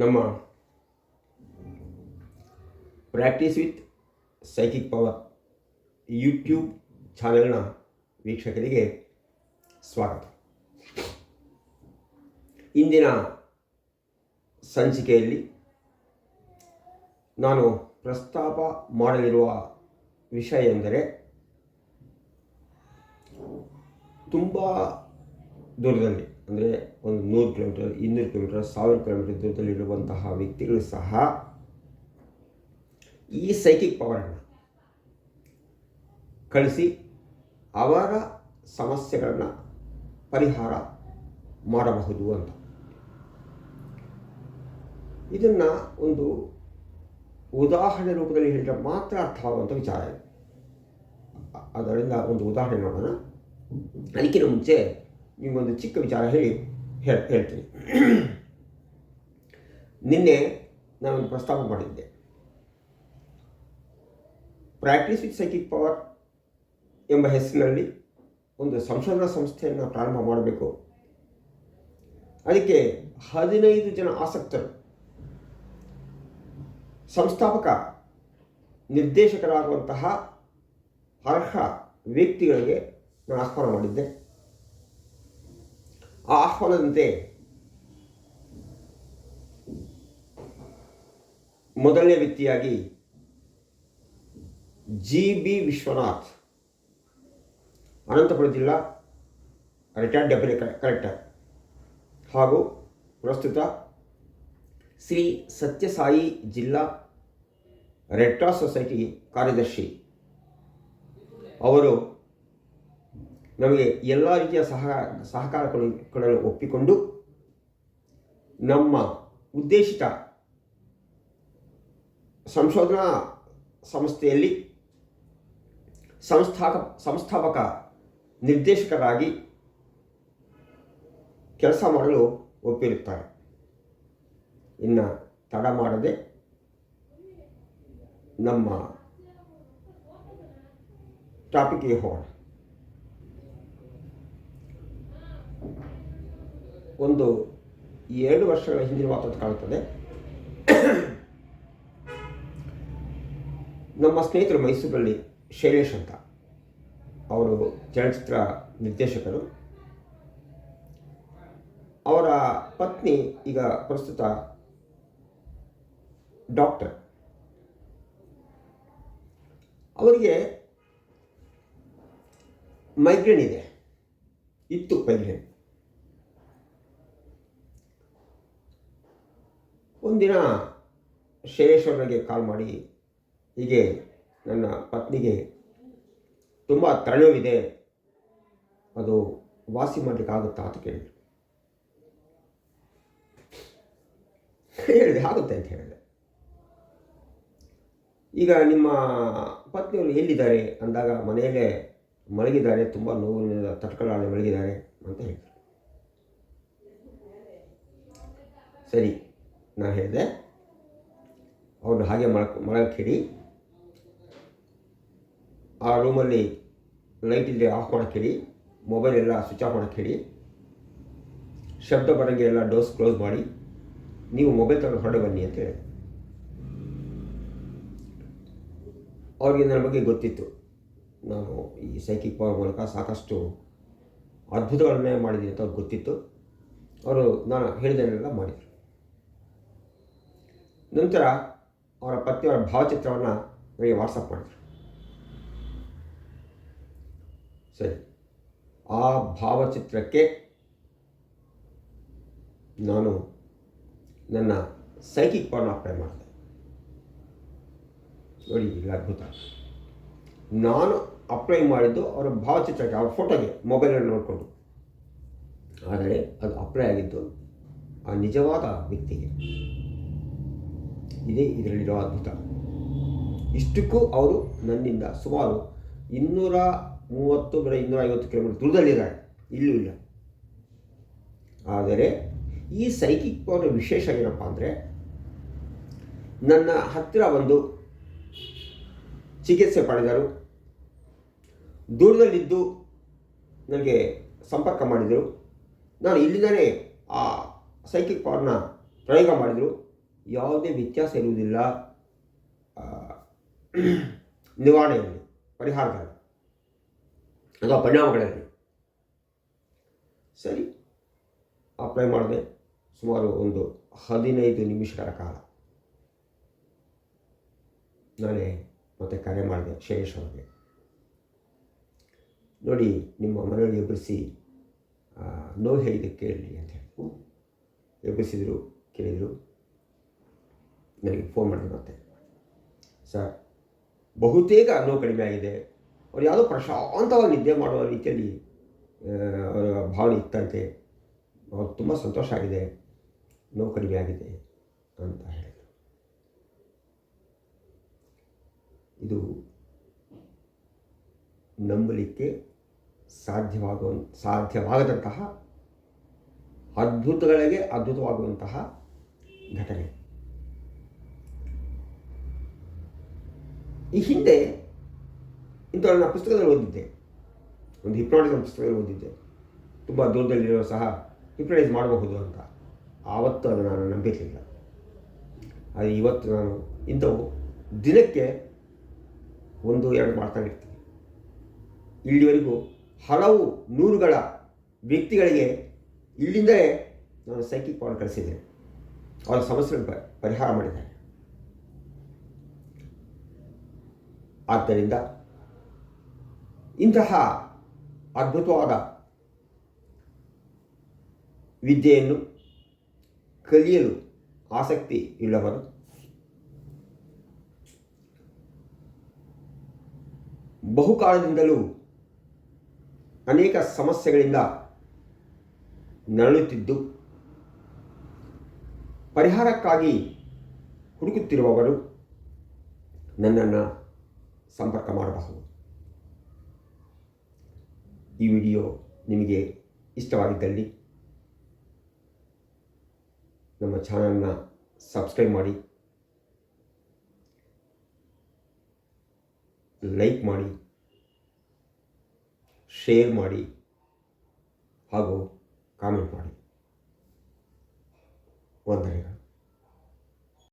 ನಮ್ಮ practice with psychic power YouTube ಚಾನೆಲ್ನ ವೀಕ್ಷಕರಿಗೆ ಸ್ವಾಗತ. ಇಂದಿನ ಸಂಚಿಕೆಯಲ್ಲಿ ನಾನು ಪ್ರಸ್ತಾಪ ಮಾಡಲಿರುವ ವಿಷಯ ಎಂದರೆ ತುಂಬ ದೂರದಲ್ಲಿ ಅಂದರೆ ಒಂದು ನೂರು ಕಿಲೋಮೀಟರ್, ಇನ್ನೂರು ಕಿಲೋಮೀಟರ್, ಸಾವಿರ ಕಿಲೋಮೀಟರ್ ದೂರದಲ್ಲಿರುವಂತಹ ವ್ಯಕ್ತಿಗಳು ಸಹ ಈ ಸೈಕಿಕ್ ಪವರನ್ನು ಕಳಿಸಿ ಅವರ ಸಮಸ್ಯೆಗಳನ್ನು ಪರಿಹಾರ ಮಾಡಬಹುದು ಅಂತ. ಇದನ್ನು ಒಂದು ಉದಾಹರಣೆ ರೂಪದಲ್ಲಿ ಹೇಳಿದರೆ ಮಾತ್ರ ಅರ್ಥವಾಗುವಂಥ ವಿಚಾರ ಇದೆ. ಅದರಿಂದ ಒಂದು ಉದಾಹರಣೆ ನೋಡೋಣ. ಅದಕ್ಕಿಂತ ಮುಂಚೆ ನಿಮಗೊಂದು ಚಿಕ್ಕ ವಿಚಾರ ಹೇಳಿ ಹೇಳಿ ಹೇಳ್ತೀನಿ. ನಿನ್ನೆ ನಾನೊಂದು ಪ್ರಸ್ತಾಪ ಮಾಡಿದ್ದೆ. ಪ್ರಾಕ್ಟೀಸ್ ವಿತ್ ಸೈಕಿಕ್ ಪವರ್ ಎಂಬ ಹೆಸರಿನಲ್ಲಿ ಒಂದು ಸಂಶೋಧನಾ ಸಂಸ್ಥೆಯನ್ನು ಪ್ರಾರಂಭ ಮಾಡಬೇಕು. ಅದಕ್ಕೆ ಹದಿನೈದು ಜನ ಆಸಕ್ತರು, ಸಂಸ್ಥಾಪಕ, ನಿರ್ದೇಶಕರಾಗುವಂತಹ ಅರ್ಹ ವ್ಯಕ್ತಿಗಳಿಗೆ ನಾನು ಆಹ್ವಾನ ಮಾಡಿದ್ದೆ. ಆಹ್ವಾನದಂತೆ ಮೊದಲನೇ ವ್ಯಕ್ತಿಯಾಗಿ ಜಿ ಬಿ ವಿಶ್ವನಾಥ್, ಅನಂತಪುರ ಜಿಲ್ಲಾ ರಿಟೈರ್ಡ್ ಡೆಪ್ಯೂಟಿ ಕಲೆಕ್ಟರ್ ಹಾಗೂ ಪ್ರಸ್ತುತ ಶ್ರೀ ಸತ್ಯಸಾಯಿ ಜಿಲ್ಲಾ ರೆಡ್ ಕ್ರಾಸ್ ಸೊಸೈಟಿ ಕಾರ್ಯದರ್ಶಿ ಅವರು ನಮಗೆ ಎಲ್ಲ ರೀತಿಯ ಸಹ ಸಹಕಾರ ಕೊಡಲು ಒಪ್ಪಿಕೊಂಡು ನಮ್ಮ ಉದ್ದೇಶಿತ ಸಂಶೋಧನಾ ಸಂಸ್ಥೆಯಲ್ಲಿ ಸಂಸ್ಥಾಕ, ಸಂಸ್ಥಾಪಕ ನಿರ್ದೇಶಕರಾಗಿ ಕೆಲಸ ಮಾಡಲು ಒಪ್ಪಿರುತ್ತಾರೆ. ಇನ್ನು ತಡ ಮಾಡದೆ ನಮ್ಮ ಟಾಪಿಕ್ಗೆ ಹೋಗೋಣ. ಒಂದು ಎರಡು ವರ್ಷಗಳ ಹಿಂದಿನ ಮಾತು ಕಾಣುತ್ತದೆ. ನಮ್ಮ ಸ್ನೇಹಿತರು ಮೈಸೂರಲ್ಲಿ ಶೈಲೇಶ್ ಅಂತ. ಅವರು ಚಲನಚಿತ್ರ ನಿರ್ದೇಶಕರು. ಅವರ ಪತ್ನಿ ಈಗ ಪ್ರಸ್ತುತ ಡಾಕ್ಟರ್. ಅವರಿಗೆ ಮೈಗ್ರೇನ್ ಇದೆ. ಇತ್ತು ಮೈಗ್ರೇನ್. ಒಂದಿನ ಶೈಲೇಶ್ವರನಿಗೆ ಕಾಲ್ ಮಾಡಿ, ಹೀಗೆ ನನ್ನ ಪತ್ನಿಗೆ ತುಂಬ ತಲೆನೋವಿದೆ ಅದು ವಾಸಿ ಮಾಡಲಿಕ್ಕಾಗುತ್ತಾ ಅಂತ ಕೇಳಿದೆ. ಹೇಳಿದೆ, ಆಗುತ್ತೆ ಅಂತ ಹೇಳಿದೆ. ಈಗ ನಿಮ್ಮ ಪತ್ನಿಯವರು ಎಲ್ಲಿದ್ದಾರೆ? ಅಂದಾಗ ಮನೆಯಲ್ಲೇ ಮಲಗಿದ್ದಾರೆ, ತುಂಬ ನೋವಿನಿಂದ ತಟ್ಕಳಾಳೆ ಮಲಗಿದ್ದಾರೆ ಅಂತ ಹೇಳಿದರು. ಸರಿ. ನಾನು ಹೇಳಿದೆ. ಅವನು ಹಾಗೆ ಮಾಡಕ್ಕೆ ಮಳಕ್ಕೆ ಹೇಳಿ. ಆ ರೂಮಲ್ಲಿ ಲೈಟ್ ಇಲ್ಲದೆ ಆಫ್ ಮಾಡೋಕ್ಕೆ ಹೇಳಿ. ಮೊಬೈಲ್ ಎಲ್ಲ ಸ್ವಿಚ್ ಆಫ್ ಮಾಡೋಕ್ಕೆ ಹೇಳಿ. ಶಬ್ದ ಬರಂಗೆ ಎಲ್ಲ ಡೋಸ್ ಕ್ಲೋಸ್ ಮಾಡಿ. ನೀವು ಮೊಬೈಲ್ ತಗೊಂಡು ಹೊರಡೆ ಬನ್ನಿ ಅಂತ ಹೇಳಿದೆ ಅವ್ರಿಗೆ ನನ್ನ ಬಗ್ಗೆ ಗೊತ್ತಿತ್ತು. ನಾನು ಈ ಸೈಕಿಕ್ ಪವರ್ ಮೂಲಕ ಸಾಕಷ್ಟು ಅದ್ಭುತಗಳನ್ನೇ ಮಾಡಿದ್ದೀನಿ ಅಂತ ಅವ್ರಿಗೆ ಗೊತ್ತಿತ್ತು. ಅವರು ನಾನು ಹೇಳಿದನ್ನೆಲ್ಲ ಮಾಡಿದರು. ನಂತರ ಅವರ ಪತ್ನಿಯವರ ಭಾವಚಿತ್ರವನ್ನು ನನಗೆ ವಾಟ್ಸಪ್ ಮಾಡಿದರು. ಸರಿ. ಆ ಭಾವಚಿತ್ರಕ್ಕೆ ನಾನು ನನ್ನ ಸೈಕಿಕ್ ಪವರ್ನ ಅಪ್ಲೈ ಮಾಡಿದೆ. ನೋಡಿ, ಈಗ ಅದ್ಭುತ. ನಾನು ಅಪ್ಲೈ ಮಾಡಿದ್ದು ಅವರ ಭಾವಚಿತ್ರಕ್ಕೆ, ಅವರ ಫೋಟೋಗೆ ಮೊಬೈಲಲ್ಲಿ ನೋಡಿಕೊಂಡು. ಆದರೆ ಅದು ಅಪ್ಲೈ ಆಗಿದ್ದು ಆ ನಿಜವಾದ ವ್ಯಕ್ತಿಗೆ. ಇದೇ, ಇದರಲ್ಲಿರೋ ಅದ್ಭುತ. ಇಷ್ಟಕ್ಕೂ ಅವರು ನನ್ನಿಂದ ಸುಮಾರು ಇನ್ನೂರ ಮೂವತ್ತು ಬೇಡ ಇನ್ನೂರ ಐವತ್ತು ಕಿಲೋಮೀಟರ್ ದೂರದಲ್ಲಿದ್ದಾರೆ. ಇಲ್ಲೂ ಇಲ್ಲ. ಆದರೆ ಈ ಸೈಕಿಕ್ ಪವರ್ ವಿಶೇಷ ಏನಪ್ಪ ಅಂದರೆ ನನ್ನ ಹತ್ತಿರ ಬಂದು ಚಿಕಿತ್ಸೆ ಪಡೆದರು. ದೂರದಲ್ಲಿದ್ದು ನನಗೆ ಸಂಪರ್ಕ ಮಾಡಿದರು. ನಾನು ಇಲ್ಲಿಂದಲೇ ಆ ಸೈಕಿಕ್ ಪವರ್ನ ಪ್ರಯೋಗ ಮಾಡಿದರು. ಯಾವುದೇ ವ್ಯತ್ಯಾಸ ಇರುವುದಿಲ್ಲ ನಿವಾರಣೆಯಲ್ಲಿ, ಪರಿಹಾರದಲ್ಲಿ, ಅಥವಾ ಪರಿಣಾಮಗಳಲ್ಲಿ. ಸರಿ ಅಪ್ಲೈ ಮಾಡಿದೆ ಸುಮಾರು ಒಂದು ಹದಿನೈದು ನಿಮಿಷಗಳ ಕಾಲ. ನಾನೇ ಮತ್ತೆ ಕರೆ ಮಾಡಿದೆ ಶೇಷ್ ಅವರಿಗೆ. ನೋಡಿ, ನಿಮ್ಮ ಮನೆಯಲ್ಲಿ ಎಬ್ಬರಿಸಿ ನೋವು ಹೇಳಿದೆ ಕೇಳಿ ಅಂತ ಹೇಳಿ. ಎಬ್ಬರಿಸಿದರು ಕೇಳಿದರು. ನನಗೆ ಫೋನ್ ಮಾಡಿದ್ರು ಸರ್, ಬಹುತೇಕ ನೋವು ಕಡಿಮೆ ಆಗಿದೆ. ಅವ್ರು ಯಾವುದೋ ಪ್ರಶಾಂತವಾಗಿ ನಿದ್ದೆ ಮಾಡುವ ರೀತಿಯಲ್ಲಿ ಅವರ ಭಾವನೆ ಇತ್ತಂತೆ. ಅವ್ರು ತುಂಬ ಸಂತೋಷ ಆಗಿದೆ. ನೋವು ಕಡಿಮೆ ಆಗಿದೆ ಅಂತ ಹೇಳಿದರು. ಇದು ನಂಬಲಿಕ್ಕೆ ಸಾಧ್ಯವಾಗುವ, ಸಾಧ್ಯವಾಗದಂತಹ ಅದ್ಭುತಗಳಿಗೆ ಅದ್ಭುತವಾಗುವಂತಹ ಘಟನೆ. ಈ ಹಿಂದೆ ಇಂಥವ್ರನ್ನ ಪುಸ್ತಕದಲ್ಲಿ ಓದಿದ್ದೆ. ಒಂದು ಹಿಪ್ನಾಟಿಸಮ್ ಪುಸ್ತಕದಲ್ಲಿ ಓದಿದ್ದೆ. ತುಂಬ ದೂರದಲ್ಲಿರೋ ಸಹ ಹಿಪ್ನಟೈಸ್ ಮಾಡಬಹುದು ಅಂತ. ಆವತ್ತು ಅದು ನಾನು ನಂಬಿರಲಿಲ್ಲ. ಅದು ಇವತ್ತು ನಾನು ಇಂಥವು ದಿನಕ್ಕೆ ಒಂದು, ಎರಡು ಮಾಡ್ತಾ ಇರ್ತೀನಿ. ಇಲ್ಲಿವರೆಗೂ ಹಲವು ನೂರುಗಳ ವ್ಯಕ್ತಿಗಳಿಗೆ ಇಲ್ಲಿಂದಲೇ ನಾನು ಸೈಕಿಕ್ ಪವರ್ ಕಳಿಸಿದ್ದೇನೆ. ಅವರ ಸಮಸ್ಯೆಗಳನ್ನು ಪರಿಹಾರ ಮಾಡಿದ್ದಾರೆ. ಆದ್ದರಿಂದ ಇಂತಹ ಅದ್ಭುತವಾದ ವಿದ್ಯೆಯನ್ನು ಕಲಿಯಲು ಆಸಕ್ತಿ ಇಲ್ಲವರು ಬಹುಕಾಲದಿಂದಲೂ ಅನೇಕ ಸಮಸ್ಯೆಗಳಿಂದ ನರಳುತ್ತಿದ್ದು ಪರಿಹಾರಕ್ಕಾಗಿ ಹುಡುಕುತ್ತಿರುವವರು ನನ್ನನ್ನು ಸಂಪರ್ಕ ಮಾಡಬಹುದು ಈ ವಿಡಿಯೋ ನಿಮಗೆ ಇಷ್ಟವಾಗಿದ್ದಲ್ಲಿ ನಮ್ಮ ಚಾನಲ್ನ ಸಬ್ಸ್ಕ್ರೈಬ್ ಮಾಡಿ, ಲೈಕ್ ಮಾಡಿ, ಶೇರ್ ಮಾಡಿ ಹಾಗೂ ಕಾಮೆಂಟ್ ಮಾಡಿ. ವಂದನೆಗಳು.